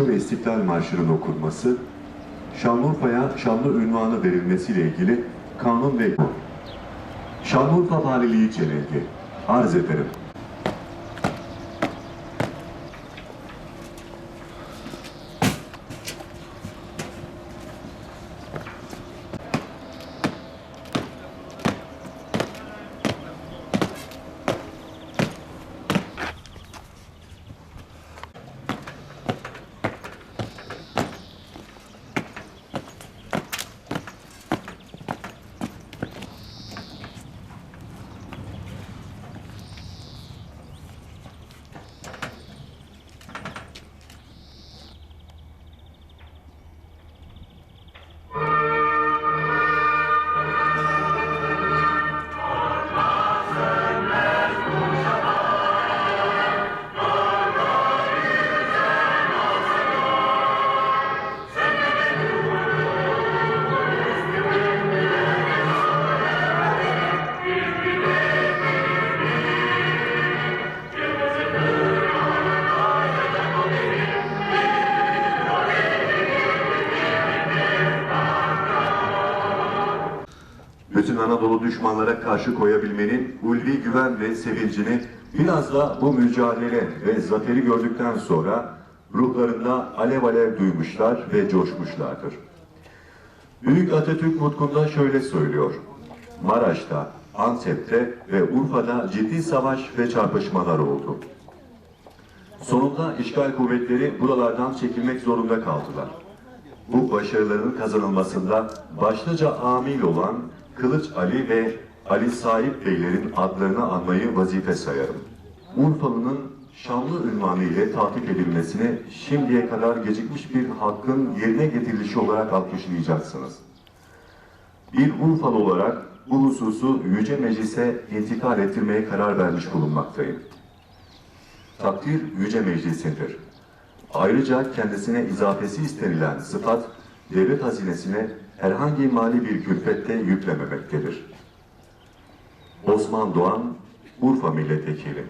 ve İstiklal Marşı'nın okunması, Şanlıurfa'ya şanlı ünvanı verilmesiyle ilgili kanun ve Şanlıurfa Valiliği Çelengi. Arz ederim. Bütün Anadolu düşmanlara karşı koyabilmenin ulvi güven ve sevincini biraz da bu mücadele ve zaferi gördükten sonra ruhlarında alev alev duymuşlar ve coşmuşlardır. Büyük Atatürk nutkunda şöyle söylüyor. Maraş'ta, Antep'te ve Urfa'da ciddi savaş ve çarpışmalar oldu. Sonunda işgal kuvvetleri buralardan çekilmek zorunda kaldılar. Bu başarıların kazanılmasında başlıca amil olan Kılıç Ali ve Ali Sahip Beylerin adlarını anmayı vazife sayarım. Urfalı'nın şanlı ünvanı ile takip edilmesini şimdiye kadar gecikmiş bir hakkın yerine getirilişi olarak alkışlayacaksınız. Bir Urfalı olarak bu hususu Yüce Meclis'e intikal ettirmeye karar vermiş bulunmaktayım. Takdir Yüce Meclis'indir. Ayrıca kendisine izafesi istenilen sıfat, devlet hazinesine herhangi mali bir külfette yüklememektedir. Osman Doğan, Urfa Milletvekili